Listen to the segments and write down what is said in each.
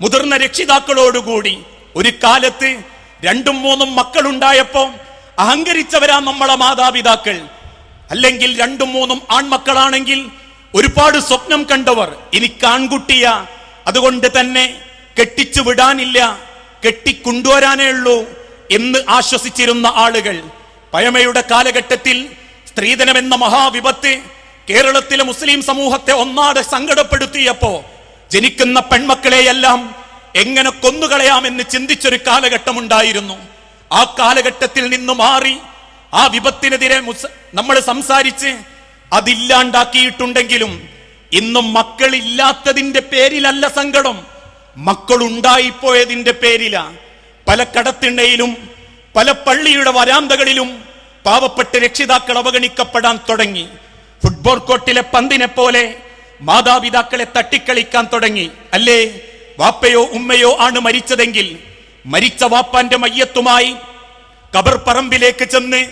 മുതിർന്ന രക്ഷിതാക്കളോടുകൂടി ഒരു കാലത്ത് രണ്ടും മൂന്നും മക്കളുണ്ടായപ്പോ അഹങ്കരിച്ചവരാ നമ്മളെ മാതാപിതാക്കൾ. അല്ലെങ്കിൽ രണ്ടും മൂന്നും ആൺമക്കളാണെങ്കിൽ ഒരുപാട് സ്വപ്നം കണ്ടവർ. ഇനി ആൺകുട്ടിയ അതുകൊണ്ട് തന്നെ കെട്ടിച്ചു വിടാനില്ല. കെട്ടിക്കൊണ്ടുവരാനേ ഉള്ളൂ എന്ന് ആശ്വസിച്ചിരുന്ന ആളുകൾ. പഴമയുടെ കാലഘട്ടത്തിൽ സ്ത്രീധനമെന്ന മഹാവിപത്ത് കേരളത്തിലെ മുസ്ലിം സമൂഹത്തെ ഒന്നാടെ സങ്കടപ്പെടുത്തിയപ്പോ ജനിക്കുന്ന പെൺമക്കളെയെല്ലാം എങ്ങനെ കൊന്നുകളയാമെന്ന് ചിന്തിച്ചൊരു കാലഘട്ടമുണ്ടായിരുന്നു. ആ കാലഘട്ടത്തിൽ നിന്ന് മാറി ആ വിപത്തിനെതിരെ നമ്മൾ സംസാരിച്ച് അതില്ലാണ്ടാക്കിയിട്ടുണ്ടെങ്കിലും ഇന്നും മക്കളില്ലാത്തതിന്റെ പേരിലല്ല സങ്കടം. മക്കളുണ്ടായിപ്പോയതിന്റെ പേരിലാ. പല കടത്തിണ്ണയിലും പല പള്ളിയുടെ വരാന്തകളിലും പാവപ്പെട്ട രക്ഷിതാക്കൾ അവഗണിക്കപ്പെടാൻ തുടങ്ങി. ഫുട്ബോൾ കോർട്ടിലെ പന്തിനെ പോലെ മാതാപിതാക്കളെ തട്ടിക്കളിക്കാൻ തുടങ്ങി. അല്ലേ? വാപ്പയോ ഉമ്മയോ ആണ് മരിച്ചതെങ്കിൽ മരിച്ച വാപ്പാന്റെ മയ്യത്തുമായി കബർ പറമ്പിലേക്ക് ചെന്ന്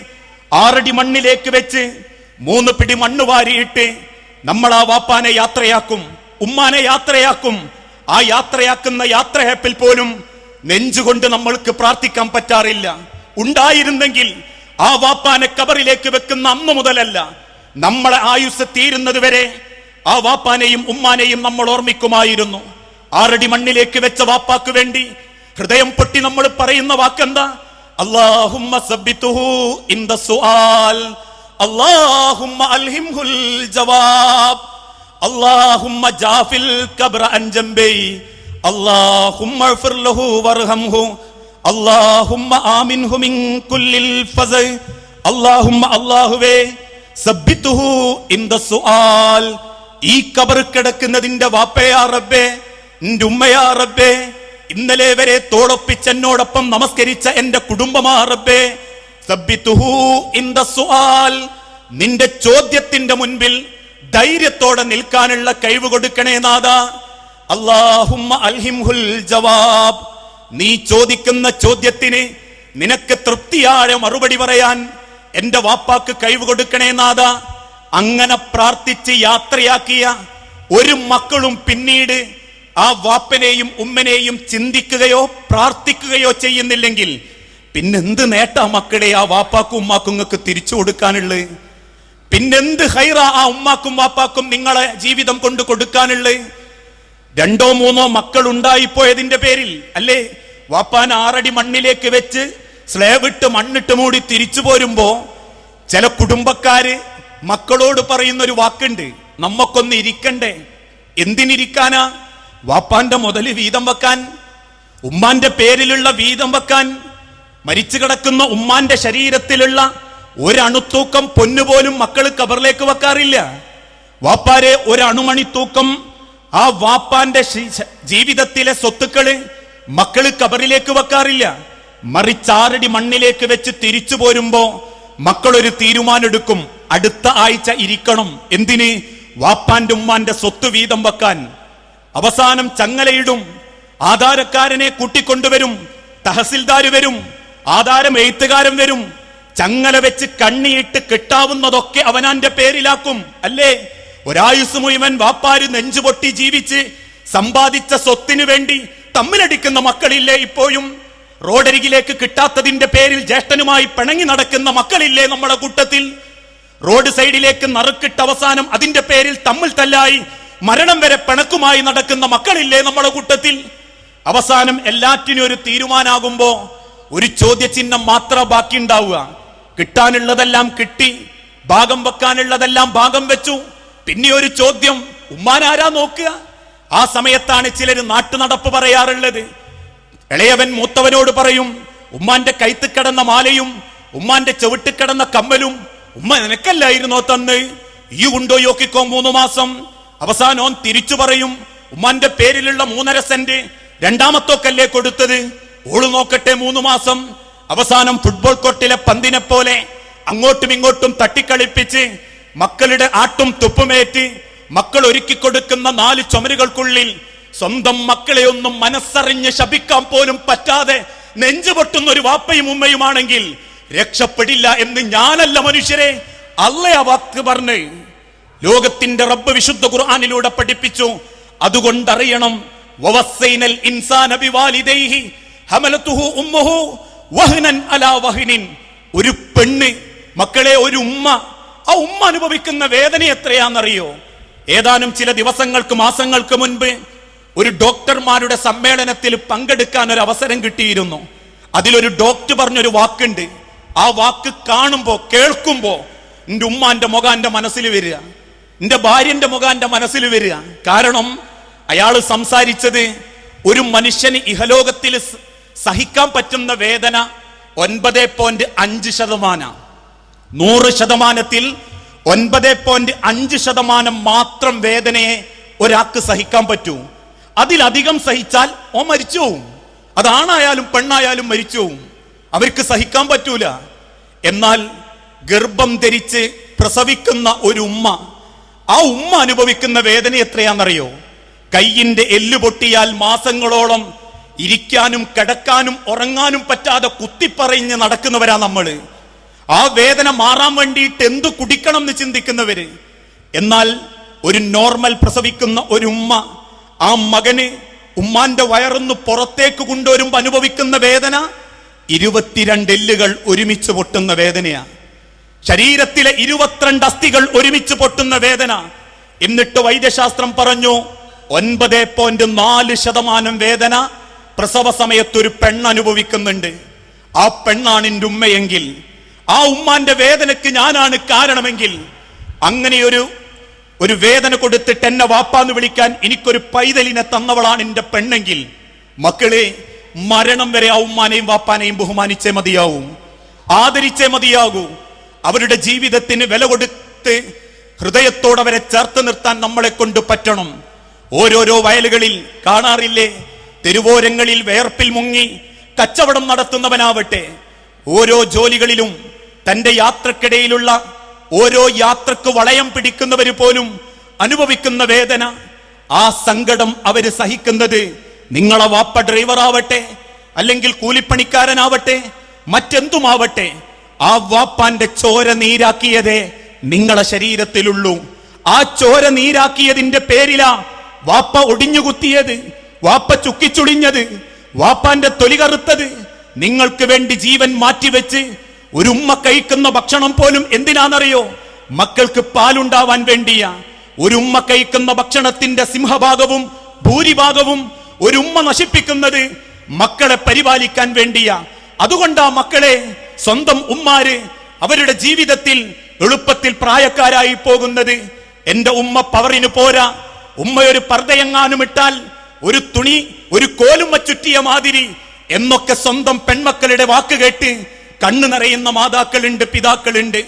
ആറടി മണ്ണിലേക്ക് വെച്ച് മൂന്ന് പിടി മണ്ണ് വാരിയിട്ട് നമ്മൾ ആ വാപ്പാനെ യാത്രയാക്കും ഉമ്മാനെ യാത്രയാക്കും. ആ യാത്രയാക്കുന്ന യാത്രയപ്പിൽ പോലും നെഞ്ചുകൊണ്ട് നമ്മൾക്ക് പ്രാർത്ഥിക്കാൻ പറ്റാറില്ല. ഉണ്ടായിരുന്നെങ്കിൽ ആ വാപ്പാനെ കബറിലേക്ക് വെക്കുന്ന അന്ന് മുതലല്ല. നമ്മളെ ആയുസ് തീരുന്നത് വരെ ആ വാപ്പാനെയും ഉമ്മാനെയും നമ്മൾ ഓർമ്മിക്കുമായിരുന്നു. ആറടി മണ്ണിലേക്ക് വെച്ച വാപ്പാക്ക് വേണ്ടി ഹൃദയം പൊട്ടി നമ്മൾ പറയുന്ന വാക്കെന്താ? അള്ളാഹുമ്മ അള്ളാഹുമ്മ അൽഹിംഹുൽ ജവാബ്. ജാഫിൽ കബ്ര വർഹംഹു. ആമിൻഹു മിൻ അല്ലാഹുവേ സബ്ബിതുഹു ഇൻ ദ സുആൽ. ഈ കബർ കിടക്കുന്നതിന്റെ വാപ്പയാ റബ്ബേ നിന്റെ ഉമ്മയാ റബ്ബേ. ഇന്നലെ വരെ തോളൊപ്പിച്ച് എന്നോടൊപ്പം നമസ്കരിച്ച എന്റെ കുടുംബമാ റബ്ബേ. നിന്റെ ചോദ്യത്തിന്റെ മുൻപിൽ ധൈര്യത്തോടെ നിൽക്കാനുള്ള കഴിവ് കൊടുക്കണേ നാഥ. അല്ലാഹുമ്മ അൽഹിംഹുൽ ജവാബ്. നീ ചോദിക്കുന്ന ചോദ്യത്തിന് നിനക്ക് തൃപ്തിയായ മറുപടി പറയാൻ എന്റെ വാപ്പാക്ക് കഴിവ് കൊടുക്കണേ നാഥ. അങ്ങനെ പ്രാർത്ഥിച്ച് യാത്രയാക്കിയ ഒരു മക്കളും പിന്നീട് ആ വാപ്പനെയും ഉമ്മനെയും ചിന്തിക്കുകയോ പ്രാർത്ഥിക്കുകയോ ചെയ്യുന്നില്ലെങ്കിൽ പിന്നെന്ത് നേട്ടാ മക്കളെ ആ വാപ്പാക്കും ഉമ്മാക്കും തിരിച്ചു കൊടുക്കാനുള്ളത് പിന്നെന്ത് ഹൈറ ആ ഉമ്മാക്കും വാപ്പാക്കും നിങ്ങളെ ജീവിതം കൊണ്ട് കൊടുക്കാനുള്ളത് രണ്ടോ മൂന്നോ മക്കൾ ഉണ്ടായിപ്പോയതിന്റെ പേരിൽ അല്ലേ? വാപ്പാൻ ആറടി മണ്ണിലേക്ക് വെച്ച് സ്ലേവിട്ട് മണ്ണിട്ട് മൂടി തിരിച്ചു പോരുമ്പോ ചില കുടുംബക്കാര് മക്കളോട് പറയുന്ന ഒരു വാക്കുണ്ട് നമ്മക്കൊന്ന് ഇരിക്കണ്ടേ? എന്തിനിരിക്കാനാ? വാപ്പാന്റെ മുതൽ വീതം വെക്കാൻ ഉമ്മാന്റെ പേരിലുള്ള വീതം വെക്കാൻ മരിച്ചു കിടക്കുന്ന ഉമ്മാന്റെ ശരീരത്തിലുള്ള ഒരണുത്തൂക്കം പൊന്നുപോലും മക്കൾ കബറിലേക്ക് വെക്കാറില്ല. വാപ്പാരെ ഒരണുമണി തൂക്കം ആ വാപ്പാന്റെ ജീവിതത്തിലെ സ്വത്തുക്കൾ മക്കൾ കബറിലേക്ക് വെക്കാറില്ല. മറിച്ചാറടി മണ്ണിലേക്ക് വെച്ച് തിരിച്ചു പോരുമ്പോ മക്കളൊരു തീരുമാനമെടുക്കും. അടുത്ത ആഴ്ച ഇരിക്കണം. എന്തിന്? വാപ്പാന്റെ ഉമ്മാന്റെ സ്വത്ത് വീതം വെക്കാൻ. അവസാനം ചങ്ങലയിടും. ആധാരക്കാരനെ കൂട്ടിക്കൊണ്ടുവരും. തഹസിൽദാർ വരും. ആധാരം എഴുത്തുകാരൻ വരും. ചങ്ങല വെച്ച് കണ്ണിയിട്ട് കെട്ടാവുന്നതൊക്കെ അവനാന്റെ പേരിലാക്കും. അല്ലേ? ഒരായുസ് മുഴുവൻ വാപ്പാര് നെഞ്ചുപൊട്ടി ജീവിച്ച് സമ്പാദിച്ച സ്വത്തിനു വേണ്ടി തമ്മിലടിക്കുന്ന മക്കളില്ലേ ഇപ്പോഴും? റോഡരികിലേക്ക് കിട്ടാത്തതിന്റെ പേരിൽ ജ്യേഷ്ഠനുമായി പിണങ്ങി നടക്കുന്ന മക്കളില്ലേ നമ്മുടെ കൂട്ടത്തിൽ? റോഡ് സൈഡിലേക്ക് നറുക്കിട്ട് അവസാനം അതിന്റെ പേരിൽ തമ്മിൽ തല്ലായി മരണം വരെ പിണക്കുമായി നടക്കുന്ന മക്കളില്ലേ നമ്മുടെ കൂട്ടത്തിൽ? അവസാനം എല്ലാറ്റിനും ഒരു തീരുമാനാകുമ്പോ ഒരു ചോദ്യചിഹ്നം മാത്രം ബാക്കിയുണ്ടാവുക. കിട്ടാനുള്ളതെല്ലാം കിട്ടി ഭാഗം വെക്കാനുള്ളതെല്ലാം ഭാഗം വെച്ചു. പിന്നെ ഒരു ചോദ്യം ഉമ്മാനാരാ നോക്കുക? ആ സമയത്താണ് ചിലർ നാട്ടുനടപ്പ് പറയാറുള്ളത്. ഇളയവൻ മൂത്തവനോട് പറയും ഉമ്മാന്റെ കൈത്ത് കിടന്ന മാലയും ഉമ്മാന്റെ ചവിട്ടി കിടന്ന കമ്മലും ഉമ്മ നിനക്കല്ലായിരുന്നോ തന്ന്? ഈ ഉണ്ടോ യോക്കിക്കോ മൂന്ന് മാസം? അവസാനം തിരിച്ചു പറയും ഉമ്മാന്റെ പേരിലുള്ള മൂന്നര സെന്റ് രണ്ടാമത്തോക്കല്ലേ കൊടുത്തത്? ഓൾ നോക്കട്ടെ മൂന്ന് മാസം. അവസാനം ഫുട്ബോൾ കോർട്ടിലെ പന്തിനെ പോലെ അങ്ങോട്ടും ഇങ്ങോട്ടും തട്ടിക്കളിപ്പിച്ച് മക്കളുടെ ആട്ടും തുപ്പുമേറ്റ് മക്കൾ ഒരുക്കി കൊടുക്കുന്ന നാല് ചുമരുകൾക്കുള്ളിൽ സ്വന്തം മക്കളെ ഒന്നും മനസ്സറിഞ്ഞ് ശപിക്കാൻ പോലും പറ്റാതെ നെഞ്ചു പൊട്ടുന്ന ഒരു വാപ്പയും ഉമ്മയുമാണെങ്കിൽ രക്ഷപ്പെടില്ല എന്ന് ഞാനല്ല മനുഷ്യരെ. അല്ലയാ വാക്ക് പറഞ്ഞ് ലോകത്തിന്റെ റബ്ബ് വിശുദ്ധ ഖുർആാനിലൂടെ പഠിപ്പിച്ചു. അതുകൊണ്ടറിയണം ഒരു പെണ്ണ് മക്കളെ ഒരു ഉമ്മ ആ ഉമ്മ അനുഭവിക്കുന്ന വേദന എത്രയാണെന്നറിയോ? ഏതാനും ചില ദിവസങ്ങൾക്ക് മാസങ്ങൾക്ക് മുൻപ് ഒരു ഡോക്ടർമാരുടെ സമ്മേളനത്തിൽ പങ്കെടുക്കാൻ ഒരു അവസരം കിട്ടിയിരുന്നു. അതിലൊരു ഡോക്ടർ പറഞ്ഞൊരു വാക്കുണ്ട്. ആ വാക്ക് കാണുമ്പോ കേൾക്കുമ്പോ എന്റെ ഉമ്മാന്റെ മുഖം എന്റെ മനസ്സിൽ വരിക. എന്റെ ഭാര്യന്റെ മുഖം മനസ്സിൽ വരിക. കാരണം അയാൾ സംസാരിച്ചത് ഒരു മനുഷ്യന് ഇഹലോകത്തിൽ സഹിക്കാൻ പറ്റുന്ന വേദന ഒൻപത് പോയിന്റ് അഞ്ച് ശതമാനം. നൂറ് ശതമാനത്തിൽ ഒൻപത് പോയിന്റ് അഞ്ച് ശതമാനം മാത്രം വേദനയെ ഒരാൾക്ക് സഹിക്കാൻ പറ്റൂ. അതിലധികം സഹിച്ചാൽ ഓ മരിച്ചു പോവും. അതാണായാലും പെണ്ണായാലും മരിച്ചു പോവും. അവർക്ക് സഹിക്കാൻ പറ്റൂല. എന്നാൽ ഗർഭം ധരിച്ച് പ്രസവിക്കുന്ന ഒരു ഉമ്മ ആ ഉമ്മ അനുഭവിക്കുന്ന വേദന എത്രയാണെന്നറിയോ? കയ്യിന്റെ എല്ല് പൊട്ടിയാൽ മാസങ്ങളോളം ഇരിക്കാനും കിടക്കാനും ഉറങ്ങാനും പറ്റാതെ കുത്തിപ്പറഞ്ഞ് നടക്കുന്നവരാ നമ്മൾ ആ വേദന മാറാൻ വേണ്ടിയിട്ട് എന്തു കുടിക്കണം എന്ന് ചിന്തിക്കുന്നവര്? എന്നാൽ ഒരു നോർമൽ പ്രസവിക്കുന്ന ഒരു ഉമ്മ ആ മകന് ഉമ്മാന്റെ വയറൊന്ന് പുറത്തേക്ക് കൊണ്ടുവരുമ്പോ അനുഭവിക്കുന്ന വേദന? ഇരുപത്തിരണ്ട് എല്ലുകൾ ഒരുമിച്ച് പൊട്ടുന്ന വേദനയാണ് ശരീരത്തിലെ ഇരുപത്തിരണ്ട് അസ്ഥികൾ ഒരുമിച്ച് പൊട്ടുന്ന വേദന. എന്നിട്ട് വൈദ്യശാസ്ത്രം പറഞ്ഞു ഒൻപത് പോയിന്റ് നാല് ശതമാനം വേദന പ്രസവ സമയത്ത് ഒരു പെണ്ണ് അനുഭവിക്കുന്നുണ്ട്. ആ പെണ്ണാണ് എന്റെ ഉമ്മയെങ്കിൽ. ആ ഉമ്മാന്റെ വേദനയ്ക്ക് ഞാനാണ് കാരണമെങ്കിൽ. അങ്ങനെയൊരു ഒരു വേദന കൊടുത്തിട്ട് എന്നെ വാപ്പാന്ന് വിളിക്കാൻ എനിക്കൊരു പൈതലിനെ തന്നവളാണ് എന്റെ പെണ്ണെങ്കിൽ. മക്കളെ മരണം വരെ ആ ഉമ്മാനെയും വാപ്പാനെയും ബഹുമാനിച്ചേ മതിയാവും. ആദരിച്ചേ മതിയാകൂ. അവരുടെ ജീവിതത്തിന് വില കൊടുത്ത് ഹൃദയത്തോടവരെ ചേർത്ത് നിർത്താൻ നമ്മളെ കൊണ്ട് പറ്റണം. ഓരോരോ വയലുകളിൽ കാണാറില്ലേ തെരുവോരങ്ങളിൽ വേർപ്പിൽ മുങ്ങി കച്ചവടം നടത്തുന്നവനാവട്ടെ. ഓരോ ജോലികളിലും തന്റെ യാത്രക്കിടയിലുള്ള ഓരോ യാത്രയ്ക്ക് വളയം പിടിക്കുന്നവർ പോലും അനുഭവിക്കുന്ന വേദന ആ സങ്കടം അവർ സഹിക്കുന്നത് നിങ്ങളെ വാപ്പ ഡ്രൈവറാവട്ടെ അല്ലെങ്കിൽ കൂലിപ്പണിക്കാരനാവട്ടെ മറ്റെന്തുമാവട്ടെ ആ വാപ്പാന്റെ ചോര നീരാക്കിയതേ നിങ്ങളെ ശരീരത്തിലുള്ളൂ. ആ ചോര നീരാക്കിയതിന്റെ പേരിലാ വാപ്പ ഒടിഞ്ഞുകുത്തിയത് വാപ്പ ചുക്കിച്ചുളിഞ്ഞത് വാപ്പാന്റെ തൊലി കറുത്തത് നിങ്ങൾക്ക് വേണ്ടി ജീവൻ മാറ്റിവെച്ച് ഒരു ഉമ്മ കഴിക്കുന്ന ഭക്ഷണം പോലും എന്തിനാണെന്നറിയോ? മക്കൾക്ക് പാലുണ്ടാവാൻ വേണ്ടിയ. ഒരു ഉമ്മ കഴിക്കുന്ന ഭക്ഷണത്തിന്റെ സിംഹഭാഗവും ഭൂരിഭാഗവും ഒരു ഉമ്മ നശിപ്പിക്കുന്നത് മക്കളെ പരിപാലിക്കാൻ വേണ്ടിയ. അതുകൊണ്ടാ മക്കളെ സ്വന്തം ഉമ്മാര് അവരുടെ ജീവിതത്തിൽ എളുപ്പത്തിൽ പ്രായക്കാരായി പോകുന്നത്. എന്റെ ഉമ്മ പവറിന് പോരാ. ഉമ്മ ഒരു ഇട്ടാൽ ഒരു തുണി ഒരു കോലും ചുറ്റിയ മാതിരി എന്നൊക്കെ സ്വന്തം പെൺമക്കളുടെ വാക്ക് കേട്ട് കണ്ണു നിറയുന്ന മാതാക്കളുണ്ട് പിതാക്കളുണ്ട്.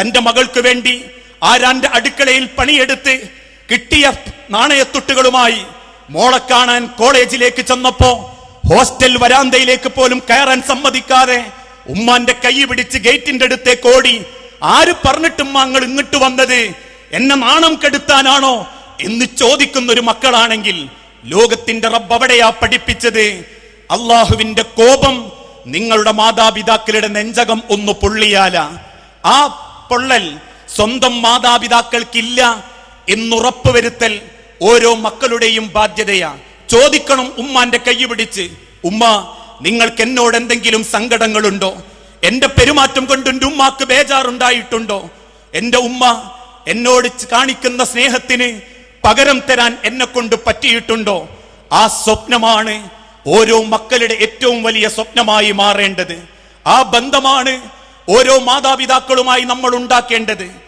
തന്റെ മകൾക്ക് വേണ്ടി ആരാന്റെ അടുക്കളയിൽ പണിയെടുത്ത് കിട്ടിയ നാണയത്തുട്ടുകളുമായി മോളെ കാണാൻ കോളേജിലേക്ക് ചെന്നപ്പോ ഹോസ്റ്റൽ വരാന്തയിലേക്ക് പോലും കയറാൻ സമ്മതിക്കാതെ ഉമ്മാന്റെ കൈ പിടിച്ച് ഗേറ്റിന്റെ അടുത്തേക്ക് ഓടി ആര് പറഞ്ഞിട്ടും മങ്ങൾ ഇങ്ങോട്ട് വന്നത്? എന്നെ നാണം കെടുത്താനാണോ? എന്ന് ചോദിക്കുന്ന ഒരു മക്കളാണെങ്കിൽ ലോകത്തിന്റെ റബ്ബ് അവിടെയാ പഠിപ്പിച്ചത്. അള്ളാഹുവിന്റെ കോപം നിങ്ങളുടെ മാതാപിതാക്കളുടെ നെഞ്ചകം ഒന്ന് പൊള്ളിയാല. ആ പൊള്ളൽ സ്വന്തം മാതാപിതാക്കൾക്കില്ല എന്നുറപ്പ് വരുത്തൽ ഓരോ മക്കളുടെയും ബാധ്യതയാ. ചോദിക്കണം ഉമ്മാന്റെ കൈ പിടിച്ച് ഉമ്മ നിങ്ങൾക്ക് എന്നോട് എന്തെങ്കിലും സങ്കടങ്ങളുണ്ടോ? എന്റെ പെരുമാറ്റം കൊണ്ട് എന്റെ ഉമ്മാക്ക് ബേജാറുണ്ടായിട്ടുണ്ടോ? എന്റെ ഉമ്മ എന്നോട് കാണിക്കുന്ന സ്നേഹത്തിന് പകരം തരാൻ എന്നെ കൊണ്ട് പറ്റിയിട്ടുണ്ടോ? ആ സ്വപ്നമാണ് ഓരോ മക്കളുടെ ഏറ്റവും വലിയ സ്വപ്നമായി മാറേണ്ടത് ആ ബന്ധമാണ് ഓരോ മാതാപിതാക്കളുമായി നമ്മൾ ഉണ്ടാക്കേണ്ടത്.